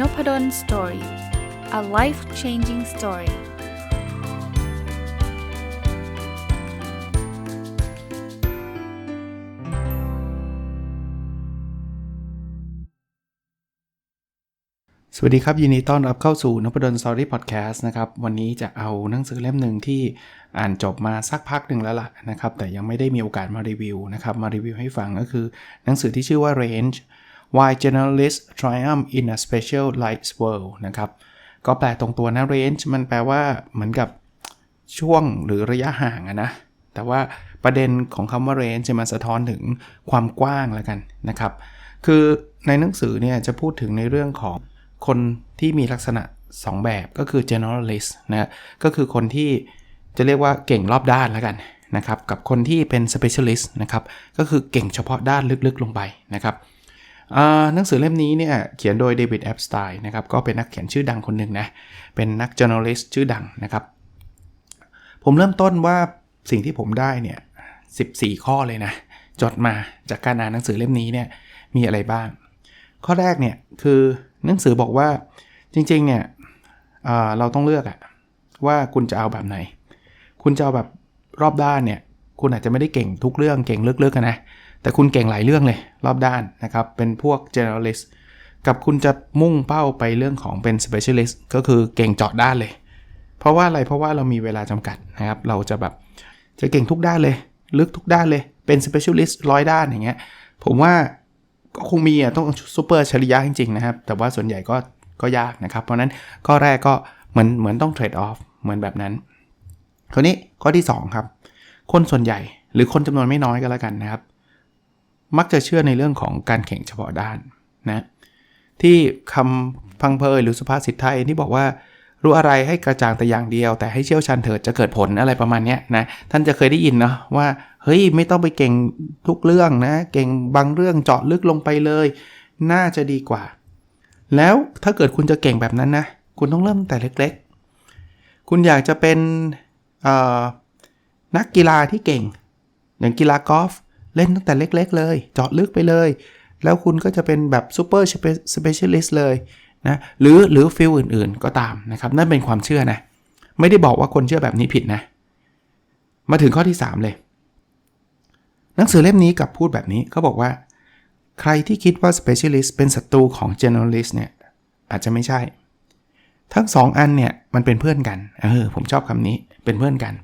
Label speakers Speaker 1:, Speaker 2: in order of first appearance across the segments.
Speaker 1: n o p ด d o สตอรี่ a life changing story สวัสดีครับ ยินดีต้อนรับเข้าสู่นพดลสตอรี่พอดแคสต์นะครับ วันนี้จะเอาหนังสือเล่มหนึ่งที่อ่านจบมาสักพักหนึ่งแล้วล่ะนะครับ แต่ยังไม่ได้มีโอกาสมารีวิวนะครับ มารีวิวให้ฟังก็คือหนังสือที่ชื่อว่า Range Why Generalists Triumph in a Specialized World นะครับ ก็แปลตรงตัวนะ range มันแปลว่าเหมือนกับช่วงหรือระยะห่างนะ แต่ว่าประเด็นของคำว่า range จะมาสะท้อนถึงความกว้างแล้วกันนะครับ คือในหนังสือเนี่ยจะพูดถึงในเรื่องของคนที่มีลักษณะ 2 แบบก็คือ generalist นะก็คือคนที่จะเรียกว่าเก่งรอบด้านแล้วกันนะครับ กับคนที่เป็น specialist นะครับ ก็คือเก่งเฉพาะด้านลึกๆลงไปนะครับ หนังสือเล่มนี้เนี่ยเขียนโดยเดวิดแอปสไตน์นะครับก็เป็นนักเขียนชื่อดังคนหนึ่งนะ เป็นนัก journalist ชื่อดังนะครับ ผมเริ่มต้นว่าสิ่งที่ผมได้เนี่ย14 ข้อเลยนะ จดมาจากการอ่านหนังสือเล่มนี้เนี่ยมีอะไรบ้าง ข้อแรกเนี่ยคือหนังสือบอกว่าจริงๆเนี่ยเราต้องเลือกอะว่าคุณจะเอาแบบไหน คุณจะเอาแบบรอบด้านเนี่ยคุณอาจจะไม่ได้เก่งทุกเรื่องเก่งลึกๆนะ แต่คุณเก่งหลายเรื่องเลยรอบด้านนะครับ เป็นพวก generalist กับคุณจะมุ่งเป้าไปเรื่องของเป็น specialist ก็คือเก่งเจาะด้านเลย เพราะว่าอะไรเพราะว่าเรามีเวลาจำกัดนะครับ เราจะแบบจะเก่งทุกด้านเลย ลึกทุกด้านเลยเป็น specialist ร้อยด้านอย่างเงี้ยผมว่าก็คงมีอะต้องซูเปอร์ชริยะจริงๆนะครับ แต่ว่าส่วนใหญ่ก็ก็ยากนะครับ เพราะนั้นข้อแรกก็เหมือนเหมือนต้องเทรดออฟเหมือนแบบนั้นคราวนี้ข้อที่ 2 ครับ คนส่วนใหญ่หรือคนจำนวนไม่น้อยก็แล้วกันนะครับ มักจะเชื่อในเรื่องของการแข่งเฉพาะด้านนะที่คำพังเพยหรือสุภาษิตไทยที่บอกว่ารู้อะไรให้กระจ่างแต่อย่างเดียว แต่ให้เชี่ยวชาญเถิดจะเกิดผลอะไรประมาณนี้นะท่านจะเคยได้ยินเนาะว่าเฮ้ยไม่ต้องไปเก่งทุกเรื่องนะเก่งบางเรื่องเจาะลึกลงไปเลย น่าจะดีกว่า แล้วถ้าเกิดคุณจะเก่งแบบนั้นนะคุณต้องเริ่มแต่เล็กๆ คุณอยากจะเป็นนักกีฬาที่เก่ง อย่างกีฬากอล์ฟ เล่นตั้งแต่เล็กๆ เลย เจาะลึกไปเลย แล้วคุณก็จะเป็นแบบซูเปอร์สเปเชียลิสต์เลยนะหรือหรือฟิลอื่นๆก็ตามนะครับ นั่นเป็นความเชื่อนะ ไม่ได้บอกว่าคนเชื่อแบบนี้ผิดนะ มาถึงข้อที่ 3 เลย หนังสือเล่มนี้กับพูดแบบนี้เขาบอกว่า ใครที่คิดว่า specialist เป็นศัตรูของ generalist เนี่ยอาจจะไม่ใช่ ทั้ง 2 อันเนี่ยมันเป็นเพื่อนกันเออผมชอบคำนี้เป็นเพื่อนกัน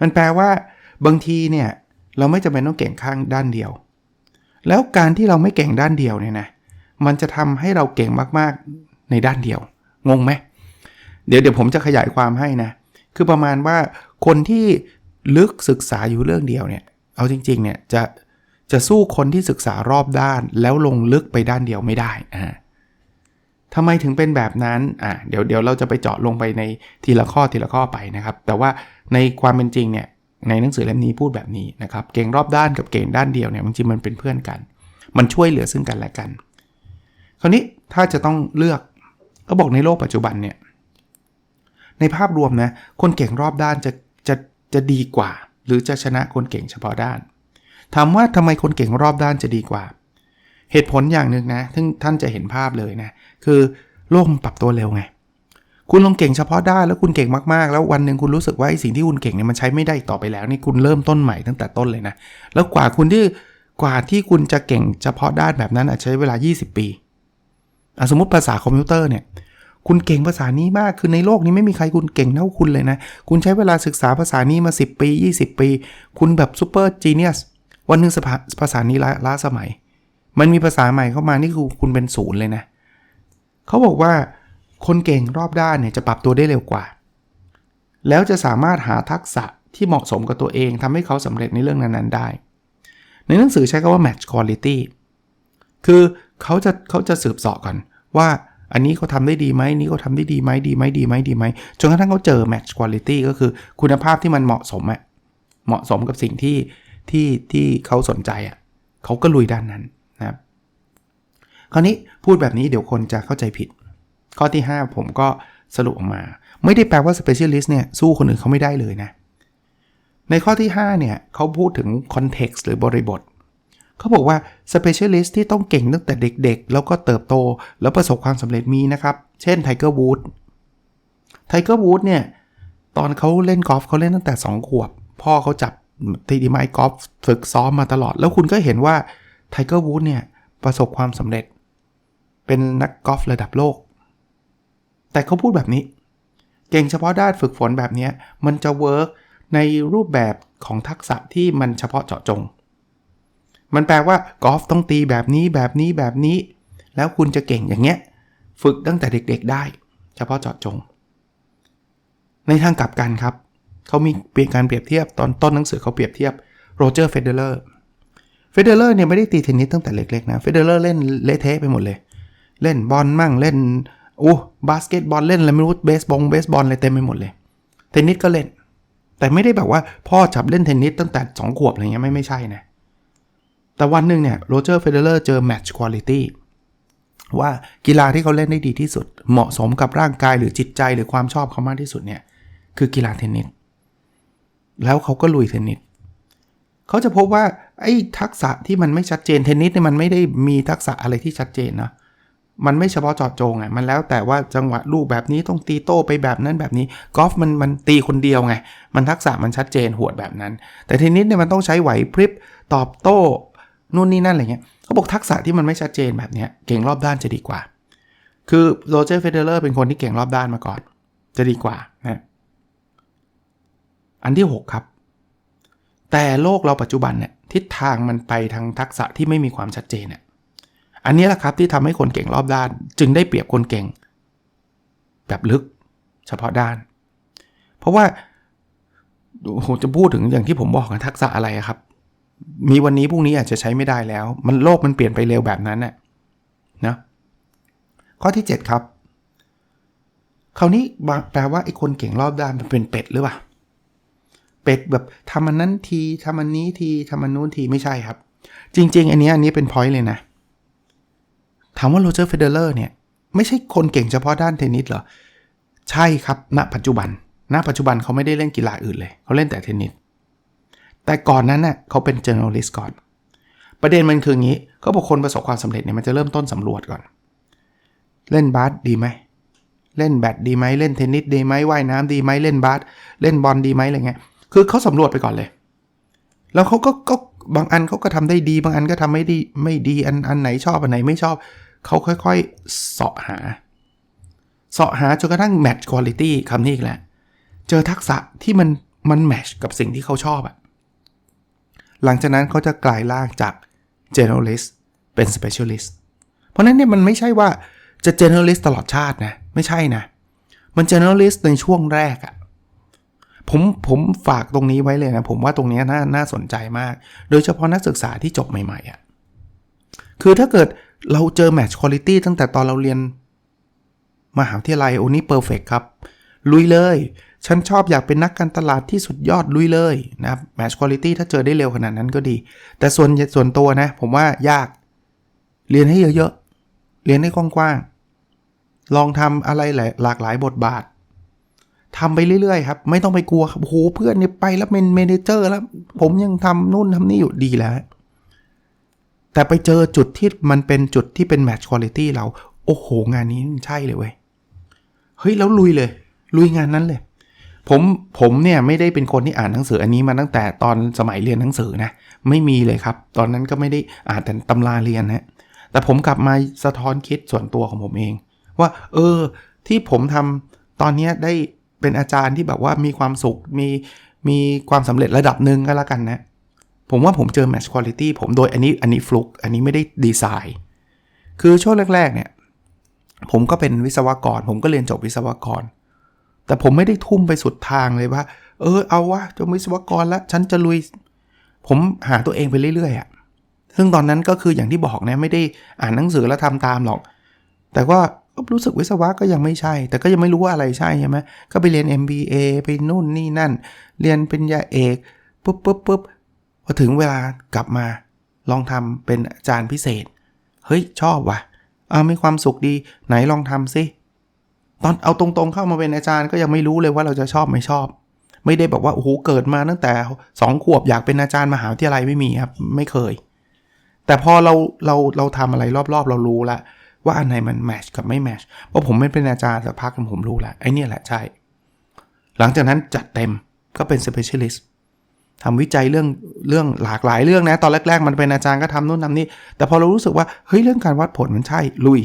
Speaker 1: มันแปลว่าบางทีเนี่ย เราไม่จำเป็นต้องเก่งข้างด้านเดียว แล้วการที่เราไม่เก่งด้านเดียวเนี่ยนะ มันจะทำให้เราเก่งมากๆในด้านเดียว งงไหม เดี๋ยวเดี๋ยวผมจะขยายความให้นะ คือประมาณว่าคนที่ลึกศึกษาอยู่เรื่องเดียวเนี่ย เอาจริงๆเนี่ยจะจะสู้คนที่ศึกษารอบด้านแล้วลงลึกไปด้านเดียวไม่ได้อ่าทำไมถึงเป็นแบบนั้น อ่าเดี๋ยวเดี๋ยวเราจะไปเจาะลงไปในทีละข้อทีละข้อไปนะครับ แต่ว่าในความเป็นจริงเนี่ย ในหนังสือเล่มนี้พูดแบบนี้นะครับเก่งรอบด้านกับเก่งด้านเดียวเนี่ยจริงมันเป็นเพื่อนกัน มันช่วยเหลือซึ่งกันและกัน คราวนี้ถ้าจะต้องเลือกก็บอกในโลกปัจจุบันเนี่ยในภาพรวมนะคนเก่งรอบด้านจะจะจะดีกว่า หรือจะชนะคนเก่งเฉพาะด้าน ถามว่าทำไมคนเก่งรอบด้านจะดีกว่า เหตุผลอย่างหนึ่งนะซึ่งท่านจะเห็นภาพเลยนะคือโลกมันปรับตัวเร็วไง คุณลงเก่งเฉพาะด้านแล้วคุณเก่งมากๆ แล้ววันหนึ่งคุณรู้สึกว่าสิ่งที่คุณเก่งเนี่ยมันใช้ไม่ได้ต่อไปแล้วนี่คุณเริ่มต้นใหม่ตั้งแต่ต้นเลยนะ แล้วกว่าคุณที่กว่าที่คุณจะเก่งเฉพาะด้านแบบนั้นอาจใช้เวลา 20 ปีสมมติภาษาคอมพิวเตอร์เนี่ยคุณเก่งภาษานี้มาก คือในโลกนี้ไม่มีใครคุณเก่งเท่าคุณเลยนะ คุณใช้เวลาศึกษาภาษานี้มา 10 ปี 20 ปี คุณแบบซูเปอร์จีเนียส วันหนึ่งภาษานี้ล้าสมัย มันมีภาษาใหม่เข้ามา นี่คือคุณเป็นศูนย์เลยนะ เขาบอกว่า คนเก่งรอบด้านเนี่ยจะปรับตัวได้เร็วกว่า แล้วจะสามารถหาทักษะที่เหมาะสมกับตัวเองทำให้เขาสำเร็จในเรื่องนั้นๆได้ ในหนังสือใช้คำว่า match quality คือเขาจะเขาจะสืบสอบกันว่าอันนี้เขาทำได้ดีไหมนี้เขาทำได้ดีไหมดีไหมดีไหมดีไหมจนกระทั่งเขาเจอ match quality ก็คือคุณภาพที่มันเหมาะสมอะเหมาะสมกับสิ่งที่ที่ที่เขาสนใจอะเขาก็ลุยด้านนั้นนะครับคราวนี้พูดแบบนี้เดี๋ยวคนจะเข้าใจผิด ข้อที่ 5 ผมก็สรุปออกมา ไม่ได้แปลว่า specialist เนี่ยสู้คนอื่นเขาไม่ได้เลยนะ ในข้อที่ 5 เนี่ยเขาพูดถึง context หรือบริบทเขาบอกว่า specialist ที่ต้องเก่งตั้งแต่เด็กๆ แล้วก็เติบโต แล้วประสบความสำเร็จมีนะครับ เช่นไทเกอร์วูดไทเกอร์วูดเนี่ยตอนเขาเล่นกอล์ฟเขาเล่นตั้งแต่ 2 ขวบ พ่อเขาจับตีดีไม้กอล์ฟฝึกซ้อมมาตลอด แล้วคุณก็เห็นว่าไทเกอร์วูดเนี่ย ประสบความสำเร็จ เป็นนักกอล์ฟระดับโลก แต่เขาพูดแบบนี้ เก่งเฉพาะด้านฝึกฝนแบบนี้มันจะเวิร์กในรูปแบบของทักษะที่มันเฉพาะเจาะจง มันแปลว่ากอล์ฟต้องตีแบบนี้แบบนี้แบบนี้ แล้วคุณจะเก่งอย่างเงี้ย ฝึกตั้งแต่เด็กๆได้ เฉพาะเจาะจง ในทางกลับกันครับ เขามีเปลี่ยนการเปรียบเทียบตอนต้นหนังสือเขาเปรียบเทียบโรเจอร์เฟเดเลอร์เฟเดเลอร์เนี่ยไม่ได้ตีเทนนิสตั้งแต่เล็กๆนะ เฟเดเลอร์เล่นเละเทะไปหมดเลย เล่นบอลมั่ง เล่น อู้บาสเกตบอลเล่นอะไรไม่รู้เบสบอลเบสบอลอะไรเต็มไปหมดเลย เทนนิสก็เล่น แต่ไม่ได้แบบว่าพ่อจับเล่นเทนนิสตั้งแต่ 2 ขวบอะไรเงี้ยไม่ไม่ใช่นะ แต่วันหนึ่งเนี่ยโรเจอร์เฟเดเลอร์เจอแมตช์คุณลิตี้ว่ากีฬาที่เขาเล่นได้ดีที่สุด เหมาะสมกับร่างกายหรือจิตใจหรือความชอบเขามากที่สุดเนี่ยคือกีฬาเทนนิสแล้วเขาก็ลุยเทนนิสเขาจะพบว่าไอ้ทักษะที่มันไม่ชัดเจนเทนนิสเนี่ยมันไม่ได้มีทักษะอะไรที่ชัดเจนนะ มันไม่เฉพาะเจาะจงอะมันแล้วแต่ว่าจังหวะลูกแบบนี้ต้องตีโต้ไปแบบนั้นแบบนี้กอล์ฟมันมันตีคนเดียวไง มันทักษะมันชัดเจนหวดแบบนั้น แต่เทนนิสเนี่ยมันต้องใช้ไหวพริบตอบโต้นู่นนี่นั่นอะไรเงี้ยเขาบอกทักษะที่มันไม่ชัดเจนแบบเนี้ยเก่งรอบด้านจะดีกว่า คือโรเจอร์เฟเดเลอร์เป็นคนที่เก่งรอบด้านมาก่อน จะดีกว่านะอันที่ 6 ครับ แต่โลกเราปัจจุบันเนี่ยทิศทางมันไปทางทักษะที่ไม่มีความชัดเจนเนี่ย อันนี้แหละครับที่ทำให้คนเก่งรอบด้าน จึงได้เปรียบคนเก่ง แบบลึกเฉพาะด้าน เพราะว่าผมจะพูดถึงอย่างที่ผมบอกทักษะอะไรครับ มีวันนี้พรุ่งนี้อาจจะใช้ไม่ได้แล้ว มันโลกมันเปลี่ยนไปเร็วแบบนั้นน่ะนะข้อที่ 7 ครับคราวนี้แปลว่าไอ้คนเก่งรอบด้านมันเป็นเป็ดหรือเปล่าเป็ดแบบทำมันนั้นทีทำมันนี้ทีทำมันนู้นทีไม่ใช่ครับ จริง ๆ อันนี้อันนี้เป็นพอยต์เลยนะ ถามว่าโรเจอร์เฟเดเลอร์เนี่ยไม่ใช่คนเก่งเฉพาะด้านเทนนิสเหรอ ใช่ครับ ณ ปัจจุบัน ณ ปัจจุบันเขาไม่ได้เล่นกีฬาอื่นเลย เขาเล่นแต่เทนนิส แต่ก่อนนั้นน่ะเขาเป็น journalist ก่อน ประเด็นมันคืองี้เขาบอกคนประสบความสำเร็จเนี่ยมันจะเริ่มต้นสำรวจก่อน เล่นบาสดีไหม เล่นแบดดีไหม เล่นเทนนิสดีไหมว่ายน้ำดีไหม เล่นบาส เล่นบอลดีไหมอะไรเงี้ย คือเขาสำรวจไปก่อนเลย แล้วเขาก็ก็บางอันเขาก็ทำได้ดี บางอันก็ทำไม่ดี ไม่ดี อันอันไหนชอบ อันไหนไม่ชอบ เขาค่อยๆเสาะหาเสาะหาจนกระทั่งแมทช์คุณลิตี้คำนี้อีกแล้วเจอทักษะที่มันมันแมทช์กับสิ่งที่เขาชอบอะหลังจากนั้นเขาจะกลายร่างจาก generalist เป็น specialist เพราะนั้นเนี่ยมันไม่ใช่ว่าจะ generalist ตลอดชาตินะ ไม่ใช่นะ มัน generalist ในช่วงแรกอะผมผมฝากตรงนี้ไว้เลยนะ ผมว่าตรงนี้น่าน่าสนใจมาก โดยเฉพาะนักศึกษาที่จบใหม่ๆอะคือถ้าเกิด เราเจอ match quality ตั้งแต่ตอนเราเรียน มหาวิทยาลัยโอ้นี่เพอร์เฟกครับ ลุยเลย ฉันชอบอยากเป็นนักการตลาดที่สุดยอดลุยเลยนะครับ match quality ถ้าเจอได้เร็วขนาดนั้นก็ดี แต่ส่วนส่วนตัวนะ ผมว่ายาก เรียนให้เยอะๆ เรียนให้กว้างๆ ลองทำอะไรหลากหลายบทบาททำไปเรื่อยๆครับ ไม่ต้องไปกลัวครับโอ้โหเพื่อนเนี่ยไปแล้วเป็นเมนเจอร์แล้ว ผมยังทำนู่นทำนี่อยู่ดีแล้ว แต่ไปเจอจุดที่มันเป็นจุดที่เป็น match quality เรา โอ้โห งานนี้ใช่เลยเว้ย เฮ้ย แล้วลุยเลย ลุยงานนั้นเลย ผมผมเนี่ยไม่ได้เป็นคนที่อ่านหนังสืออันนี้มาตั้งแต่ตอนสมัยเรียนหนังสือนะ ไม่มีเลยครับ ตอนนั้นก็ไม่ได้อ่านแต่ตำราเรียนนะแต่ผมกลับมาสะท้อนคิดส่วนตัวของผมเอง ว่า เออ ที่ผมทำตอนนี้ได้เป็นอาจารย์ที่แบบว่ามีความสุขมีมีความสำเร็จระดับหนึ่งก็แล้วกันนะ ผมว่าผมเจอ match quality ผมโดยอันนี้อันนี้ฟลุกอันนี้ไม่ได้ดีไซน์ คือช่วงแรก ๆ เนี่ย ผมก็เป็นวิศวกร ผมก็เรียนจบวิศวกร แต่ผมไม่ได้ทุ่มไปสุดทางเลยว่า เออเอาวะจบวิศวกรแล้ว ฉันจะลุย ผมหาตัวเองไปเรื่อยๆอะ่ะซึ่งตอนนั้นก็คืออย่างที่บอกนะไม่ได้อ่านหนังสือแล้วทำตามหรอก แต่ว่ารู้สึกวิศวะก็ยังไม่ใช่ แต่ก็ยังไม่รู้ว่าอะไรใช่ใช่ไหมก็ไปเรียน MBA ไปนู่นนี่นั่น เรียนเป็นยาเอกปุ๊บปุ๊บปุ๊บ อถึงเวลากลับมาลองทำเป็นอาจารย์พิเศษ เฮ้ย ชอบว่ะเอามีความสุขดีไหนลองทำสิตอนเอาตรงๆเข้ามาเป็นอาจารย์ก็ยังไม่รู้เลยว่าเราจะชอบไม่ชอบ ไม่ได้บอกว่าโอ้โหเกิดมาตั้งแต่สองขวบอยากเป็นอาจารย์มหาวิทยาลัยไม่มีครับ ไม่เคย แต่พอเราเราเราทำอะไรรอบๆ เรารู้ล้วว่าอันไหนมันแมชกับไม่แมชเพราะผมไม่เป็นอาจารย์สักพักผมรู้ล้วไอ้นี่แหละใช่ หลังจากนั้นจัดเต็มก็เป็น specialist ทำวิจัยเรื่องเรื่องหลากหลายเรื่องนะ ตอนแรก ๆ มันเป็นอาจารย์ก็ทำนู่นทำนี่ แต่พอเรารู้สึกว่า เฮ้ย เรื่องการวัดผลมันใช่ ลุย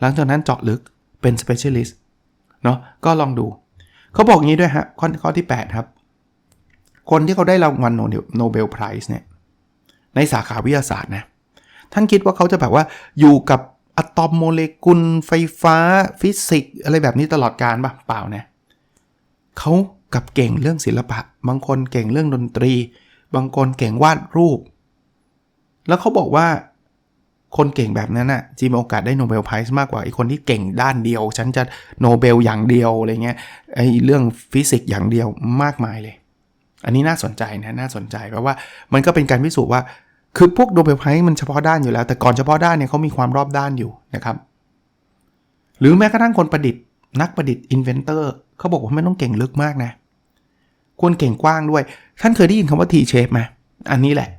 Speaker 1: หลังจากนั้นเจาะลึกเป็น specialist เนาะก็ลองดู เขาบอกงี้ด้วยฮะ ข้อข้อที่ 8 ครับ คนที่เขาได้รางวัลโนเบลไพรส์เนี่ย ในสาขาวิทยาศาสตร์นะ ท่านคิดว่าเขาจะแบบว่าอยู่กับอะตอมโมเลกุลไฟฟ้าฟิสิกส์อะไรแบบนี้ตลอดการป่ะเปล่านะเขา กับเก่งเรื่องศิลปะ บางคนเก่งเรื่องดนตรี บางคนเก่งวาดรูป แล้วเขาบอกว่า คนเก่งแบบนั้นน่ะจะมีโอกาสได้โนเบลไพรส์มากกว่าไอ้คนที่เก่งด้านเดียว ฉันจะโนเบลอย่างเดียวอะไรเงี้ยไอ้เรื่องฟิสิกส์อย่างเดียวมากมายเลย อันนี้น่าสนใจนะน่าสนใจเพราะว่ามันก็เป็นการพิสูจน์ว่า คือพวกโนเบลไพรส์มันเฉพาะด้านอยู่แล้ว แต่ก่อนเฉพาะด้านเนี่ยเขามีความรอบด้านอยู่นะครับ หรือแม้กระทั่งคนประดิษฐ์นักประดิษฐ์อินเวนเตอร์เขาบอกว่าไม่ต้องเก่งลึกมากนะ ควรเก่งกว้างด้วย ท่านเคยได้ยินคำว่า T shape ไหมอันนี้แหละ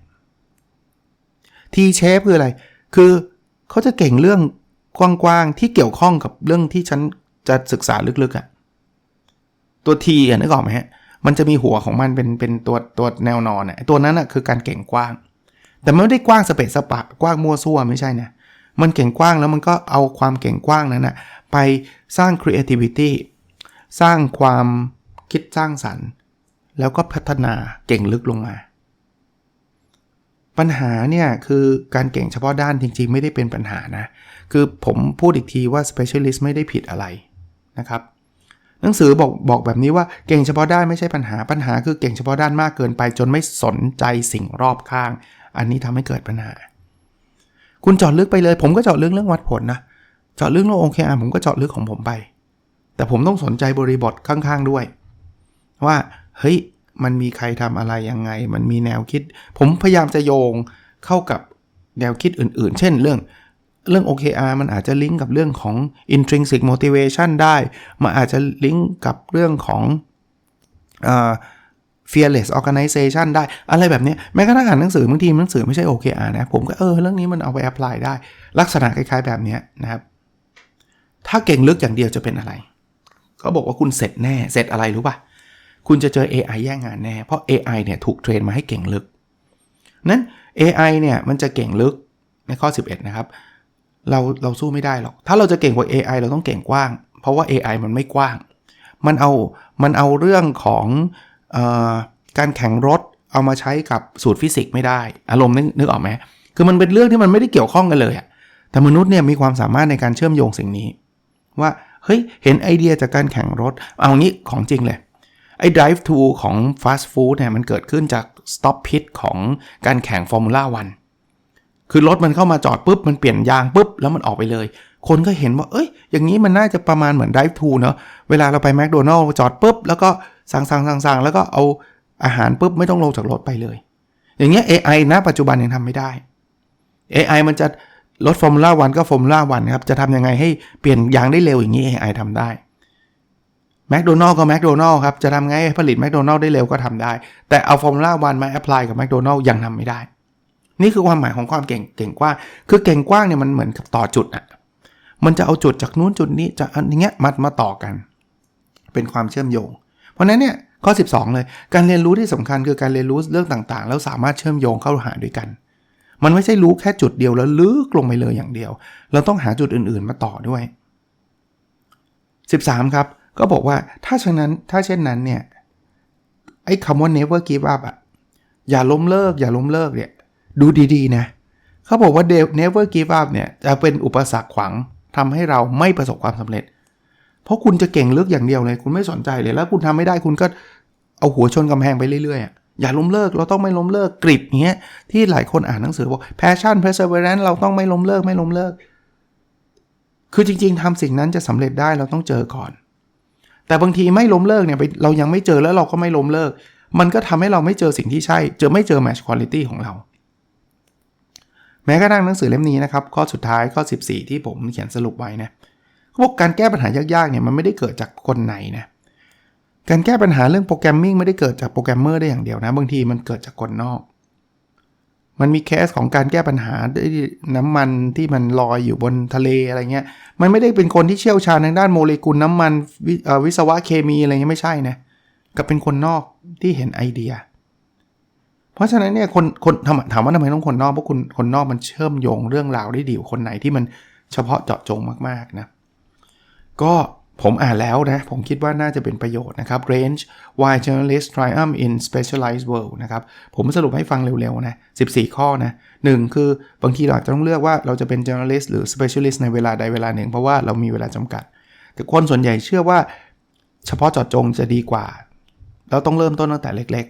Speaker 1: T shape คืออะไร คือเขาจะเก่งเรื่องกว้างๆที่เกี่ยวข้องกับเรื่องที่ฉันจะศึกษาลึกๆอะ่ะตัว T อะนึกออกไหมฮะมันจะมีหัวของมันเป็นเป็นตัวตัวแนวนอนอะตัวนั้นอะคือการเก่งกว้าง แต่ไม่ได้กว้างสเปซสปะกว้างมั่วซั่วไม่ใช่นะมันเก่งกว้างแล้วมันก็เอาความเก่งกว้างนั้นนะไปสร้าง creativity สร้างความคิดสร้างสรรค์ แล้วก็พัฒนาเก่งลึกลงมา ปัญหาเนี่ยคือการเก่งเฉพาะด้านจริง ๆ ไม่ได้เป็นปัญหานะ คือผมพูดอีกทีว่า specialist ไม่ได้ผิดอะไรนะครับหนังสือบอกบอกแบบนี้ว่าเก่งเฉพาะด้านไม่ใช่ปัญหาปัญหาคือเก่งเฉพาะด้านมากเกินไป จนไม่สนใจสิ่งรอบข้าง อันนี้ทำให้เกิดปัญหา คุณเจาะลึกไปเลย ผมก็เจาะลึกเรื่องวัดผลนะเจาะลึกเรื่องโอเคอาผมก็เจาะลึกของผมไป แต่ผมต้องสนใจบริบทข้างๆด้วย ว่า เฮ้ยมันมีใครทำอะไรยังไง มันมีแนวคิด ผมพยายามจะโยงเข้ากับแนวคิดอื่นๆ เช่นเรื่องเรื่อง OKR มันอาจจะลิงก์กับเรื่องของ intrinsic motivation ได้ มันอาจจะลิงก์กับเรื่องของ fearless organization ได้ อะไรแบบนี้แม้กระทั่งอ่านหนังสือบางทีหนังสือไม่ใช่ OKR นะ ผมก็เออเรื่องนี้มันเอาไป apply ได้ ลักษณะคล้ายๆแบบนี้นะครับ ถ้าเก่งลึกอย่างเดียวจะเป็นอะไรเขาบอกว่าคุณเสร็จแน่ เสร็จอะไรรู้ป่ะ คุณจะเจอ AI แย่งงานแน่ เพราะ AI เนี่ยถูกเทรนมาให้เก่งลึก นั้น AI เนี่ยมันจะเก่งลึกในข้อ 11 นะครับ เราเราสู้ไม่ได้หรอก ถ้าเราจะเก่งกว่า AI เราต้องเก่งกว้าง เพราะว่า AI มันไม่กว้าง มันเอา มันเอาเรื่องของออการแข่งรถเอามาใช้กับสูตรฟิสิกส์ไม่ได้ อารมณ์นึกออกไหมคือมันเป็นเรื่องที่มันไม่ได้เกี่ยวข้องกันเลยอะแต่มนุษย์เนี่ยมีความสามารถในการเชื่อมโยงสิ่งนี้ ว่าเฮ้ยเห็นไอเดียจากการแข่งรถ เอางี้ของจริงเลย ไอ้ drive to ของ fast food เนี่ยมันเกิดขึ้นจาก stop pit ของการแข่ง Formula 1 คือรถมันเข้ามาจอดปุ๊บ มันเปลี่ยนยางปุ๊บ แล้วมันออกไปเลย คนก็เห็นว่า เอ้ย อย่างนี้มันน่าจะประมาณเหมือน drive to เนอะเวลาเราไปแมคโดนัลล์จอดปุ๊บ แล้วก็สั่งสั่งสั่งสั่งแล้วก็เอาอาหารปุ๊บ ไม่ต้องลงจากรถไปเลย อย่างเงี้ย AI ณปัจจุบันยังทำไม่ได้ AI มันจะรถ Formula 1ก็ Formula 1ครับ จะทำยังไงให้เปลี่ยนยางได้เร็วอย่างนี้ AI ทำได้ แมคโดนัลล์ก็แมคโดนัลล์ครับ จะทำไงผลิตแมคโดนัลล์ได้เร็วก็ทำได้ แต่เอาฟอร์มูล่าวันมาแอพพลายกับแมคโดนัลล์ยังทำไม่ได้ นี่คือความหมายของความเก่งเก่งกว้างคือเก่งกว้างเนี่ยมันเหมือนกับต่อจุดอะมันจะเอาจุดจากนู้นจุดนี้จากอันเงี้ยมัดมาต่อกัน เป็นความเชื่อมโยง เพราะนั้นเนี่ยข้อ 12 เลยการเรียนรู้ที่สำคัญคือการเรียนรู้เรื่องต่างๆ แล้วสามารถเชื่อมโยงเข้าหาด้วยกัน มันไม่ใช่รู้แค่จุดเดียวแล้วลึกลงไปเลยอย่างเดียว เราต้องหาจุดอื่นๆมาต่อด้วย 13 ครับ ก็บอกว่าถ้าเช่นนั้นถ้าเช่นนั้นเนี่ยไอ้คำว่า never give up อะอย่าล้มเลิก อย่าล้มเลิกเนี่ยดูดีๆนะเขาบอกว่า never give up เนี่ยจะเป็นอุปสรรคขวางทำให้เราไม่ประสบความสำเร็จ เพราะคุณจะเก่งเลึกอย่างเดียวเลย คุณไม่สนใจเลยแล้วคุณทำไม่ได้คุณก็เอาหัวชนกำแพงไปเรื่อยๆอย่าล้มเลิกเราต้องไม่ล้มเลิกกริบเงี้ยที่หลายคนอ่านหนังสือบอก passion perseverance เราต้องไม่ล้มเลิกไม่ล้มเลิก คือจริง ๆทำสิ่งนั้นจะสำเร็จได้เราต้องเจอก่อน แต่บางทีไม่ล้มเลิกเนี่ยเรายังไม่เจอแล้วเราก็ไม่ล้มเลิก มันก็ทำให้เราไม่เจอสิ่งที่ใช่ เจอไม่เจอ match quality ของเรา แม้กระทั่งหนังสือเล่มนี้นะครับข้อสุดท้ายข้อ 14 ที่ผมเขียนสรุปไว้นะเขาบอกการแก้ปัญหายากๆเนี่ยมันไม่ได้เกิดจากคนไหนนะการแก้ปัญหาเรื่องโปรแกรมมิ่งไม่ได้เกิดจากโปรแกรมเมอร์ได้อย่างเดียวนะ บางทีมันเกิดจากคนนอก มันมีเคสของการแก้ปัญหาด้วยน้ำมันที่มันลอยอยู่บนทะเลอะไรเงี้ย มันไม่ได้เป็นคนที่เชี่ยวชาญทางด้านโมเลกุลน้ำมันววิศวะเคมีอะไรเงี้ยไม่ใช่นะกับเป็นคนนอกที่เห็นไอเดีย เพราะฉะนั้นเนี่ยคนคนถามถามว่าทำไมต้องคนนอกเพราะคนคนนอกมันเชื่อมโยงเรื่องราวได้ดีกว่าคนไหนที่มันเฉพาะเจาะจงมากๆนะก็ ผมอ่านแล้วนะ ผมคิดว่าน่าจะเป็นประโยชน์นะครับ range why journalists triumph in specialized world นะครับ ผมสรุปให้ฟังเร็วๆนะ 14 ข้อนะหนึ่งคือบางทีเราอาจจะต้องเลือกว่าเราจะเป็น journalist หรือ specialist ในเวลาใดเวลาหนึ่ง เพราะว่าเรามีเวลาจำกัด แต่คนส่วนใหญ่เชื่อว่า เฉพาะเจาะจงจะดีกว่า เราต้องเริ่มต้นตั้งแต่เล็ก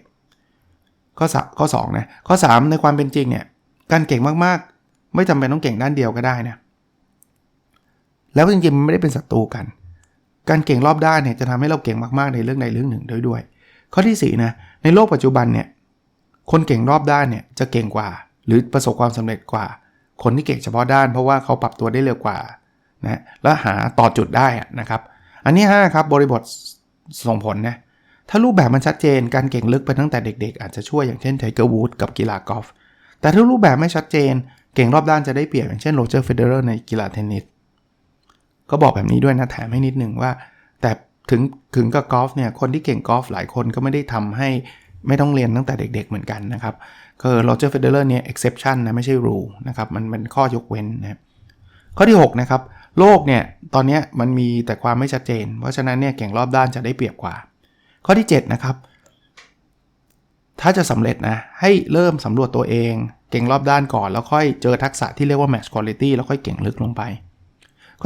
Speaker 1: ๆ ข้อสข้อ2นะข้อ 3 ในความเป็นจริงเนี่ยการเก่งมากๆ ไม่จำเป็นต้องเก่งด้านเดียวก็ได้นะแล้วจริงๆมันไม่ได้เป็นศัตรูกัน การเก่งรอบด้านเนี่ยจะทำให้เราเก่งมากๆในเรื่องใดเรื่องหนึ่งด้วยด้วย ข้อที่4นะในโลกปัจจุบันเนี่ยคนเก่งรอบด้านเนี่ยจะเก่งกว่า หรือประสบความสำเร็จกว่า คนที่เก่งเฉพาะด้าน เพราะว่าเขาปรับตัวได้เร็วกว่านะและหาต่อจุดได้นะครับ อันนี้5ครับบริบทส่งผลนะถ้ารูปแบบมันชัดเจนการเก่งลึกไปตั้งแต่เด็ก ๆ อาจจะช่วยอย่างเช่นไทเกอร์วูดกับกีฬากอล์ฟแต่ถ้ารูปแบบไม่ชัดเจน เก่งรอบด้านจะได้เปรียบอย่างเช่นโรเจอร์เฟเดอร์ในกีฬาเทนนิส ก็บอกแบบนี้ด้วยนะแถมให้นิดนึงว่า แต่ถึงถึงกับกอล์ฟเนี่ยคนที่เก่งกอล์ฟหลายคนก็ไม่ได้ทำให้ไม่ต้องเรียนตั้งแต่เด็กๆเหมือนกันนะครับคือโรเจอร์เฟเดอร์เนี่ย exception นะไม่ใช่ rule นะครับมันเป็นข้อยกเว้นนะข้อที่ 6 นะครับ โลกเนี่ย ตอนนี้มันมีแต่ความไม่ชัดเจน เพราะฉะนั้นเนี่ยเก่งรอบด้านจะได้เปรียบกว่า ข้อที่ 7 นะครับ ถ้าจะสำเร็จนะ ให้เริ่มสำรวจตัวเอง เก่งรอบด้านก่อน แล้วค่อยเจอทักษะที่เรียกว่า match quality แล้วค่อยเก่งลึกลงไป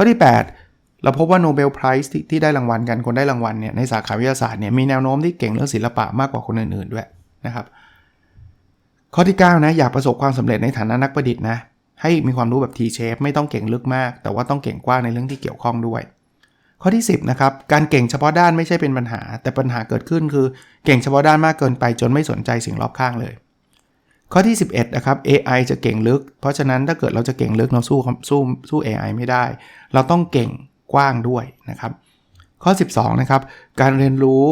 Speaker 1: ข้อที่ 8 เราพบว่าโนเบลไพรส์ที่ได้รางวัลกันคนได้รางวัลเนี่ยในสาขาวิทยาศาสตร์เนี่ยมีแนวโน้มที่เก่งเรื่องศิลปะมากกว่าคนอื่นๆด้วยนะครับ ข้อที่ 9 นะ อยากประสบความสำเร็จในฐานะนักประดิษฐ์นะให้มีความรู้แบบ T-shape ไม่ต้องเก่งลึกมาก แต่ว่าต้องเก่งกว้างในเรื่องที่เกี่ยวข้องด้วย ข้อที่ 10 นะครับ การเก่งเฉพาะด้านไม่ใช่เป็นปัญหา แต่ปัญหาเกิดขึ้นคือเก่งเฉพาะด้านมากเกินไปจนไม่สนใจสิ่งรอบข้างเลย ข้อที่ 11 นะครับ AI จะเก่งลึก เพราะฉะนั้นถ้าเกิดเราจะเก่งลึกเราสู้สู้สู้ AI ไม่ได้ เราต้องเก่งกว้างด้วยนะครับ ข้อ 12 นะครับ การเรียนรู้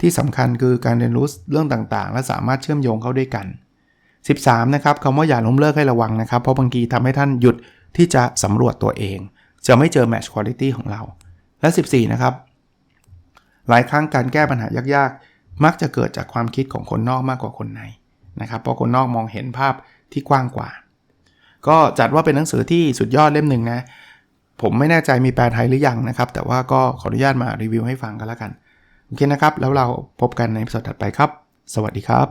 Speaker 1: ที่สำคัญคือการเรียนรู้เรื่องต่างๆ และสามารถเชื่อมโยงเข้าด้วยกัน 13 นะครับคำว่าอย่าล้มเลิกให้ระวังนะครับ เพราะบางทีทำให้ท่านหยุดที่จะสำรวจตัวเอง จะไม่เจอ match quality ของเรา และ 14 นะครับ หลายครั้งการแก้ปัญหายากๆ มักจะเกิดจากความคิดของคนนอกมากกว่าคนใน นะครับเพราะคนนอกมองเห็นภาพที่กว้างกว่า ก็จัดว่าเป็นหนังสือที่สุดยอดเล่มหนึ่งนะผมไม่แน่ใจมีแปลไทยหรือยังนะครับ แต่ว่าก็ขออนุญาตมารีวิวให้ฟังกันแล้วกัน โอเคนะครับ แล้วเราพบกันในสดถัดไปครับ สวัสดีครับ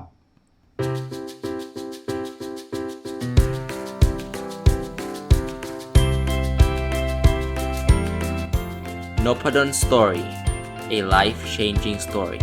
Speaker 2: n o p a d o n Story, a life changing story.